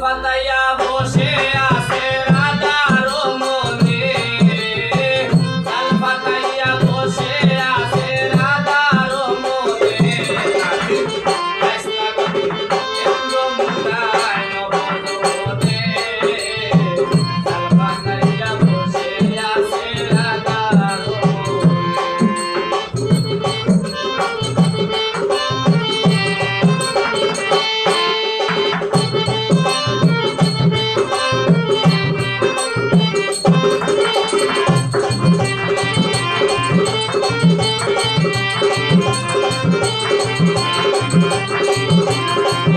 翻来呀。Thank you.